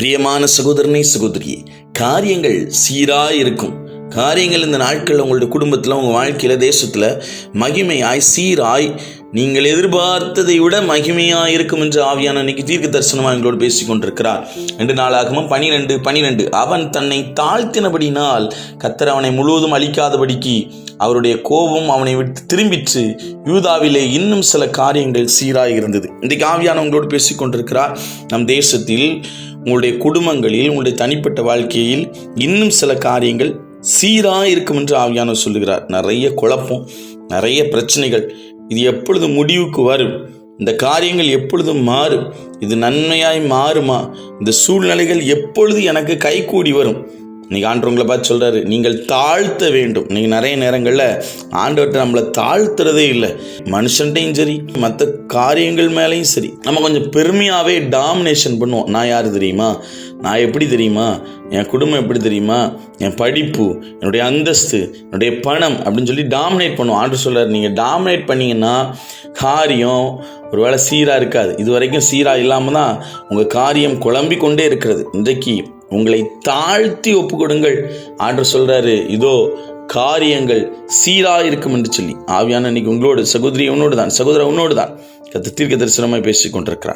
பிரியமான சகோதரனை சகோதரியே காரியங்கள் சீராக இருக்கும் காரியங்கள் இந்த நாட்களில் உங்களுடைய குடும்பத்தில் உங்கள் வாழ்க்கையில் தேசத்தில் மகிமையாய் சீராய் நீங்கள் எதிர்பார்த்ததை விட மகிமையாக இருக்கும் என்று ஆவியான இன்னைக்கு தீர்க்க தரிசனமாக எங்களோடு பேசிக் கொண்டிருக்கிறார் ரெண்டு நாளாகவும் பனிரெண்டு பனிரெண்டு. அவன் தன்னை தாழ்த்தினபடினால் கத்தர் அவனை முழுவதும் அழிக்காதபடிக்கு அவருடைய கோபம் அவனை விட்டு திரும்பிச்சு யூதாவிலே இன்னும் சில காரியங்கள் சீராக இருந்தது. இன்றைக்கு ஆவியான உங்களோடு பேசிக் கொண்டிருக்கிறார் நம் தேசத்தில் உங்களுடைய குடும்பங்களில் உங்களுடைய தனிப்பட்ட வாழ்க்கையில் இன்னும் சில காரியங்கள் சீராக இருக்கும் என்று ஆவியானவர் சொல்லுகிறார். நிறைய குழப்பம் நிறைய பிரச்சனைகள். இது எப்பொழுது முடிவுக்கு வரும்? இந்த காரியங்கள் எப்பொழுதும் மாறும்? இது நன்மையாய் மாறுமா? இந்த சூழ்நிலைகள் எப்பொழுது எனக்கு கைகூடி வரும்? இன்னைக்கு ஆண்டவங்களை பார்த்து சொல்கிறாரு நீங்கள் தாழ்த்த வேண்டும். நீங்கள் நிறைய நேரங்களில் ஆண்டவர்கிட்ட நம்மளை தாழ்த்துறதே இல்லை. மனுஷன்ட்டையும் சரி மற்ற காரியங்கள் மேலேயும் சரி நம்ம கொஞ்சம் பெருமையாகவே டாமினேஷன் பண்ணுவோம். நான் யார் தெரியுமா? நான் எப்படி தெரியுமா? என் குடும்பம் எப்படி தெரியுமா? என் படிப்பு என்னுடைய அந்தஸ்து என்னுடைய பணம் அப்படின்னு சொல்லி டாமினேட் பண்ணுவோம். ஆண்டு சொல்கிறார் நீங்கள் டாமினேட் பண்ணிங்கன்னா காரியம் ஒருவேளை சீராக இருக்காது. இது வரைக்கும் சீராக இல்லாமல் தான் உங்கள் காரியம் குழம்பி கொண்டே இருக்கிறது. இன்றைக்கு உங்களை தாழ்த்தி ஒப்பு கொடுங்கள் ஆண்டு சொல்கிறாரு இதோ காரியங்கள் சீராக இருக்கும் என்று சொல்லி. ஆவியான இன்னைக்கு உங்களோடு சகோதரி உன்னோடு தான் சகோதர உன்னோடு தான் கத்த தீர்க்க தரிசனமாய் பேசிக் கொண்டிருக்கிறார்